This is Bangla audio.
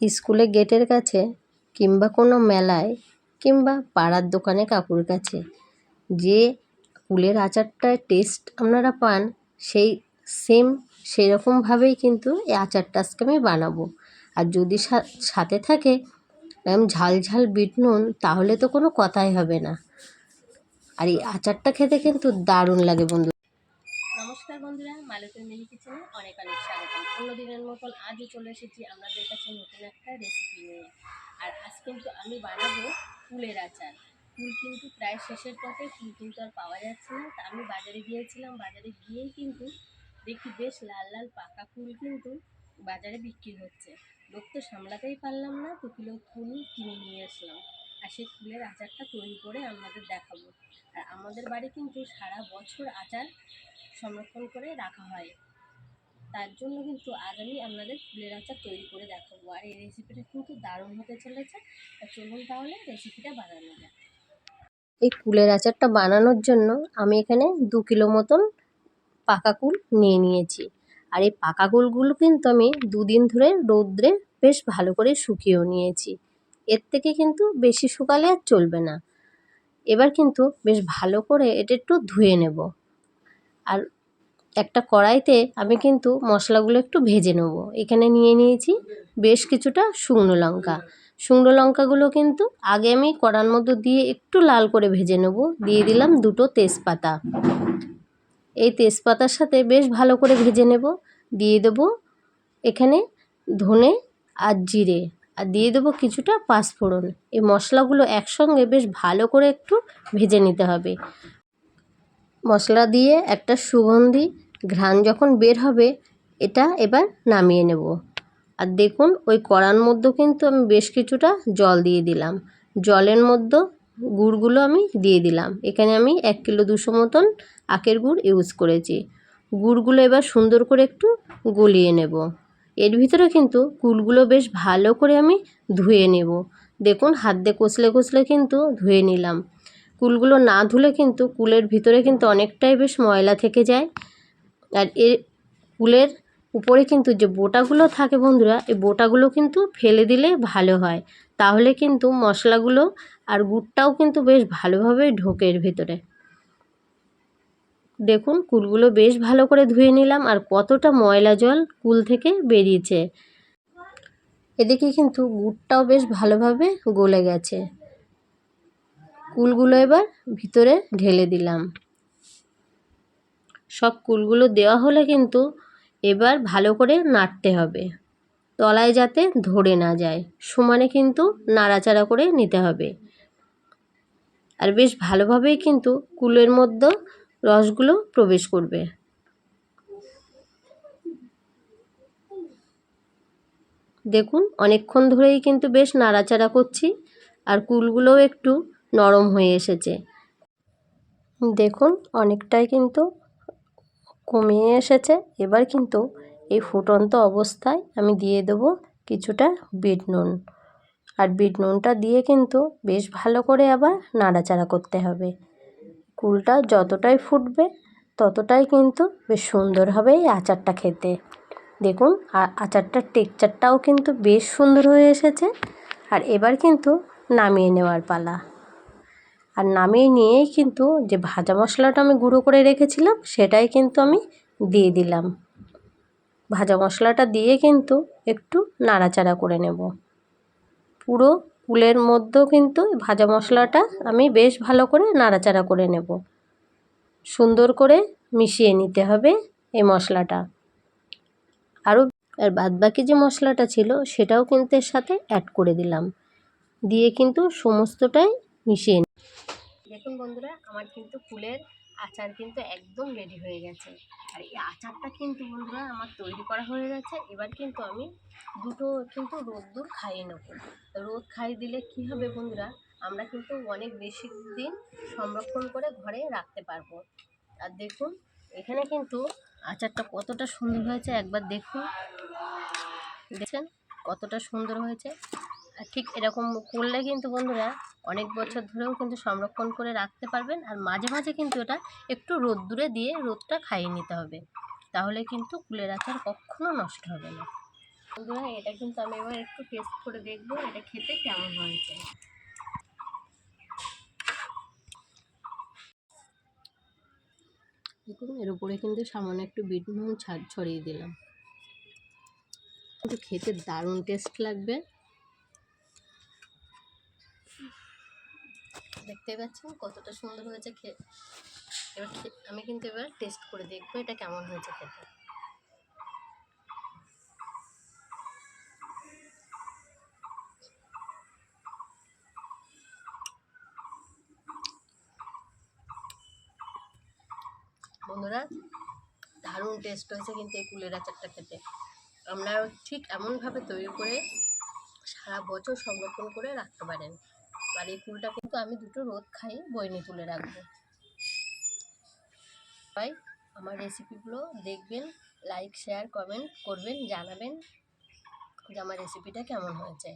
স্কুলে গেটের কাছে কিংবা কোনো মেলায় কিংবা পাড়ার দোকানে কাকুর কাছে। যে কুলের আচারটার টেস্ট আপনারা পান, সেই সেম সেরকমভাবেই কিন্তু এই আচারটা আজকে আমি বানাবো। আর যদি সাথে থাকে ঝাল ঝাল বিট নুন, তাহলে তো কোনো কথাই হবে না। আর এই আচারটা খেতে কিন্তু দারুণ লাগে বন্ধু। নমস্কার বন্ধুরা, মালতের মিলি কিচেনে অনেক অনেক স্বাগতম। অন্য দিনের মতন আজও চলে এসেছি আপনাদের কাছে নতুন একটা রেসিপি নিয়ে। আর আজ কিন্তু আমি বানাবো ফুলের আচার। ফুল কিন্তু প্রায় শেষের পথে কুল কিন্তু আর পাওয়া যাচ্ছে না। তা আমি বাজারে গিয়েছিলাম, বাজারে গিয়েই কিন্তু দেখি বেশ লাল লাল পাকা ফুল কিন্তু বাজারে বিক্রি হচ্ছে। লোক তো সামলাতেই পারলাম না দু কিলো কুল কিনে নিয়ে আসলাম। আর সেই কুলের আচারটা তৈরি করে আপনাদের দেখাবো। আর আমাদের বাড়ি কিন্তু সারা বছর আচার সংরক্ষণ করে রাখা হয়। তার জন্য কিন্তু আজ আমি আপনাদের ফুলের আচার তৈরি করে দেখাবো। আর এই রেসিপিটা কিন্তু দারুণ হতে চলেছে। চলুন তাহলে রেসিপিটা বানানো যায় এই কুলের আচারটা বানানোর জন্য আমি এখানে দু কিলো মতন পাকা কুল নিয়ে নিয়েছি। আর এই পাকা কুলগুলো কিন্তু আমি দুদিন ধরে রৌদ্রে বেশ ভালো করে শুকিয়েও নিয়েছি। এর থেকে কিন্তু বেশি শুকালে আর চলবে না। এবার কিন্তু বেশ ভালো করে এটা একটু ধুয়ে নেব। আর একটা কড়াইতে আমি কিন্তু মশলাগুলো একটু ভেজে নেব। এখানে নিয়ে নিয়েছি বেশ কিছুটা শুকনো লঙ্কা। শুকনো লঙ্কাগুলো কিন্তু আগে আমি কড়ার মধ্যে দিয়ে একটু লাল করে ভেজে নেব। দিয়ে দিলাম দুটো তেজপাতা। এই তেজপাতার সাথে বেশ ভালো করে ভেজে নেব। দিয়ে দেবো এখানে ধনে আর জিরে। আর দিয়ে দেবো কিছুটা পাঁচফোড়ন। এই মশলাগুলো একসঙ্গে বেশ ভালো করে একটু ভেজে নিতে হবে। মশলা দিয়ে একটা সুগন্ধি ঘ্রাণ যখন বের হবে, এটা এবার নামিয়ে নেব। আর দেখুন, ওই কড়ার মধ্যে কিন্তু আমি বেশ কিছুটা জল দিয়ে দিলাম। জলের মধ্যে গুড়গুলো আমি দিয়ে দিলাম। এখানে আমি এক কিলো দুশো মতন আখের গুড় ইউজ করেছি। গুড়গুলো এবার সুন্দর করে একটু গলিয়ে নেব। এর ভিতরে কিন্তু কুলগুলো বেশ ভালো করে আমি ধুয়ে নেব। দেখুন, হাত দিয়ে কষলে কষলে কিন্তু ধুয়ে নিলাম। কুলগুলো না ধুলে কিন্তু কুলের ভিতরে কিন্তু অনেকটাই বেশ ময়লা থেকে যায়। আর এ কুলের উপরে কিন্তু যে বোটাগুলো থাকে বন্ধুরা, এই বোটাগুলো কিন্তু ফেলে দিলে ভালো হয়। তাহলে কিন্তু মশলাগুলো আর গুড়টাও কিন্তু বেশ ভালোভাবে ঢোকে এর ভিতরে। দেখুন, কুলগুলো বেশ ভালো করে ধুয়ে নিলাম আর কতটা ময়লা জল কুল থেকে বেরিয়েছে। এদিকে কিন্তু গুড়টাও বেশ ভালোভাবে গলে গেছে। কুলগুলো এবার ভিতরে ঢেলে দিলাম। সব কুলগুলো দেওয়া হলে কিন্তু এবার ভালো করে নাড়তে হবে। তলায় যাতে ধরে না যায়, সমানে কিন্তু নাড়াচাড়া করে নিতে হবে। আর বেশ ভালোভাবেই কিন্তু কুলের মধ্যে রসগুলো প্রবেশ করবে। দেখুন, অনেকক্ষণ ধরেই কিন্তু বেশ নাড়াচাড়া করছি আর কুলগুলোও একটু নরম হয়ে এসেছে। দেখুন, অনেকটাই কিন্তু কমিয়ে এসেছে। এবার কিন্তু এই ফুটন্ত অবস্থায় আমি দিয়ে দেবো কিছুটা বিট নুন। আর বিট নুনটা দিয়ে কিন্তু বেশ ভালো করে আবার নাড়াচাড়া করতে হবে। কুলটা যতটাই ফুটবে, ততটাই কিন্তু বেশ সুন্দর হবে এই আচারটা খেতে। দেখুন আচারটার টেক্সচারটাও কিন্তু বেশ সুন্দর হয়ে এসেছে। আর এবার কিন্তু নামিয়ে নেওয়ার পালা। আর নামিয়ে নিয়েই কিন্তু যে ভাজা মশলাটা আমি গুঁড়ো করে রেখেছিলাম, সেটাই কিন্তু আমি দিয়ে দিলাম। ভাজা মশলাটা দিয়ে কিন্তু একটু নাড়াচাড়া করে নেব। পুরো কুলের মধ্যেও কিন্তু ভাজা মশলাটা আমি বেশ ভালো করে নাড়াচাড়া করে নেব। সুন্দর করে মিশিয়ে নিতে হবে এই মশলাটা। আরও আর বাদবাকি যে মশলাটা ছিল সেটাও কিন্তু এর সাথে অ্যাড করে দিলাম। দিয়ে কিন্তু সমস্তটাই মিশিয়ে দেখুন বন্ধুরা, আমার কিন্তু ফুলের আচার কিন্তু একদম রেডি হয়ে গেছে। আর এই আচারটা কিন্তু বন্ধুরা আমার তৈরি করা হয়ে গেছে। এবার কিন্তু আমি দুটো কিন্তু রোদ্দুর খাইয়ে নেব। রোদ খাইয়ে দিলে কি হবে বন্ধুরা? আমরা কিন্তু অনেক বেশি দিন সংরক্ষণ করে ঘরে রাখতে পারব। আর দেখুন, এখানে কিন্তু আচারটা কতটা সুন্দর হয়েছে। একবার দেখুন। দেখছেন কতটা সুন্দর হয়েছে। ঠিক এরকম করলে কিন্তু বন্ধুরা অনেক বছর ধরেও কিন্তু সংরক্ষণ করে রাখতে পারবেন আর মাঝে মাঝে কিন্তু এটা একটু রোদ্দুরে দিয়ে রোদটা খাইয়ে নিতে হবে। তাহলে কিন্তু কুলের আচার কখনও নষ্ট হবে না। বন্ধুরা, এটা কিন্তু আমি এবার একটু টেস্ট করে দেখব, এটা খেতে কেমন হয়েছে। দেখুন, এর উপরে কিন্তু সামান্য একটু বিট নুন ছাড় ছড়িয়ে দিলাম। কিন্তু খেতে দারুণ টেস্ট লাগবে। দেখতে পাচ্ছেন কতটা সুন্দর হয়েছে খেয়ে এবার আমি কিন্তু এবার টেস্ট করে দেখব এটা কেমন হয়েছে খেতে। বন্ধুরা, দারুণ টেস্ট হয়েছে কিন্তু এই কুলের আচারটা খেতে। আপনারা ঠিক এমনভাবে তৈরি করে সারা বছর সংরক্ষণ করে রাখতে পারেন। আর এই ফুলটা কিন্তু আমি দুটো রোদ খাই বইনি তুলে রাখব। তাই আমার রেসিপিগুলো দেখবেন লাইক শেয়ার কমেন্ট করবেন, জানাবেন যে আমার রেসিপিটা কেমন হয়েছে।